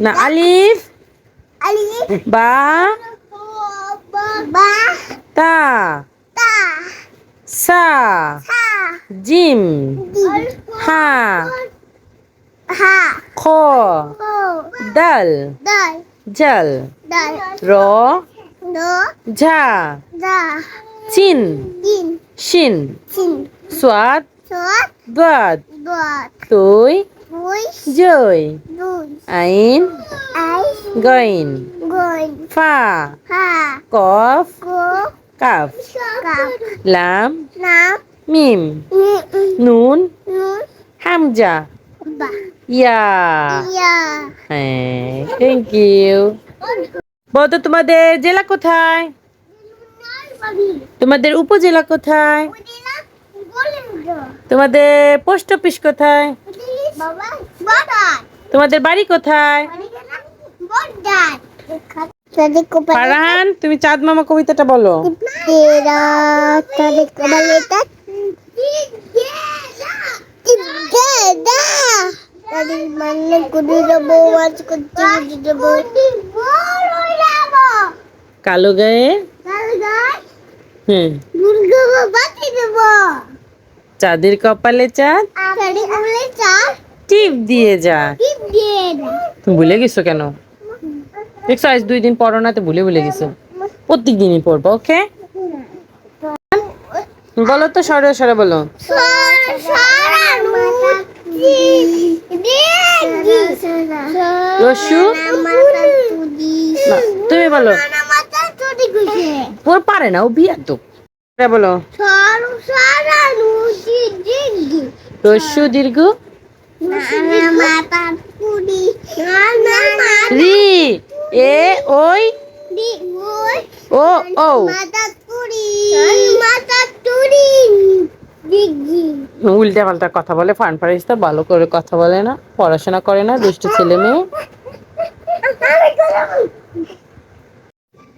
না আলিফ। আলিফ। বা। বা। তা। তা। সা। সা। জিম। হা। হা। খ। দাল দাল জল। দাল র। দ ঝা। দা চিন। দিন শিন। চিন। সোয়াদ সত দাদ দত তুই জয় আইন আই গইন ফা কফ কাফ লাম মিম নুন হামজা ইয়া হ্যাঁ থ্যাংক ইউ বলতো তোমাদের জেলা কোথায় তোমাদের উপজেলা কোথায় তোমাদের পোস্ট অফিস কোথায় তোমাদের বাড়ি কোথায়? ফারহান, তুমি চাঁদ মামা কবিতাটা বলো। কালো গায়ে? হুম। চাঁদের কপালে চাঁদ? চার টিপ দিয়ে যা। তুমি ভুলে গেছো কেন? দেখছ আজ দুই দিন পড়ো না তো ভুলে ভুলে গেছো। প্রত্যেক দিনই পড়ব ওকে বলো তো সরে সরে বলো। রস্যু? তুমি বলো। ওর পারে না ও বিয়ার তো বলো রস্যু দীর্ঘ? রি এ ওই ও ও উল্টা পাল্টা কথা বলে ফান ফারিস্তা ভালো করে কথা বলে না পড়াশোনা করে না দুষ্ট ছেলে মেয়ে।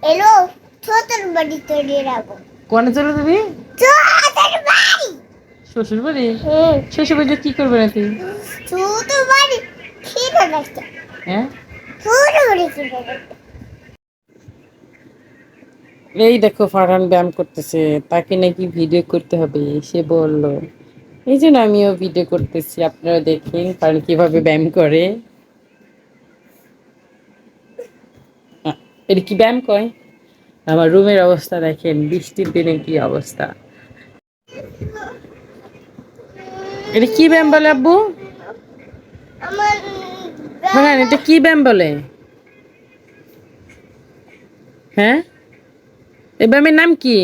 এলো ছোটর বাড়ি কোনে চলে তুমি? ছোটর বাড়ি শ্বশুর বাড়ি? শ্বশুর বাড়ি কি করবে না তুই বাড়ি হ্যাঁ? বাড়ি এই দেখো ফারহান ব্যায়াম করতেছে। তাকে নাকি ভিডিও করতে হবে সে বলল। এই জন্য আমিও ভিডিও করতেছি আপনারা দেখেন কারণ কীভাবে ব্যায়াম করে। এটা কি ব্যায়াম কয়? আমার রুমের অবস্থা দেখেন বৃষ্টির দিনে কি অবস্থা। এটা কি ব্যায়াম বলে আব্বু? হ্যাঁ এটা কি ব্যায়াম বলে? হ্যাঁ? এই ব্যায়ামের নাম কি?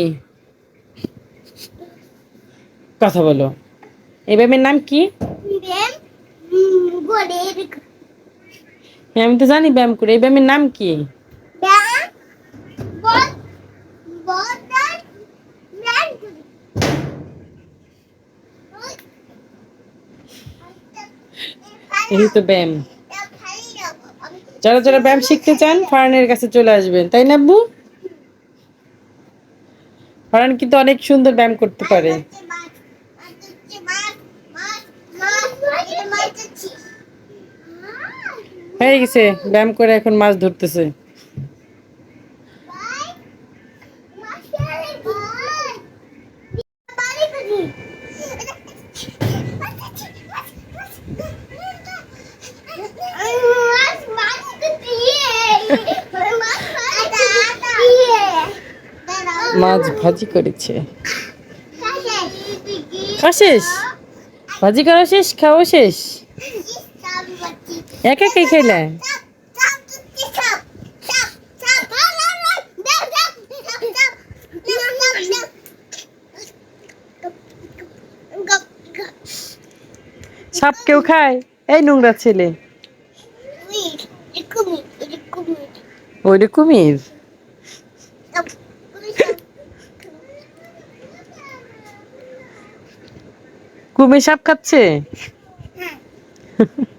কথা বলো। এই ব্যায়ামের নাম কি? হ্যাঁ আমি তো জানি ব্যায়াম করে। এই ব্যায়ামের নাম কি ব্যায়াম বল বল ব্যায়াম এই তো ব্যায়াম। যারা যারা ব্যায়াম শিখতে চান ফারানের কাছে চলে আসবেন, তাই না আব্বু? ফারান কিন্তু অনেক সুন্দর ব্যায়াম করতে পারে। হয়ে গেছে, ব্যায়াম করে এখন মাছ ধরতেছে। মাছ ভাজি করেছে। শেষ? ভাজি করা শেষ? খাওয়া শেষ? একা কে খেলে? সাপ কেউ খায়? এই নোংরা ছেলে। ওই কুমির কুমির সাপ খাচ্ছে?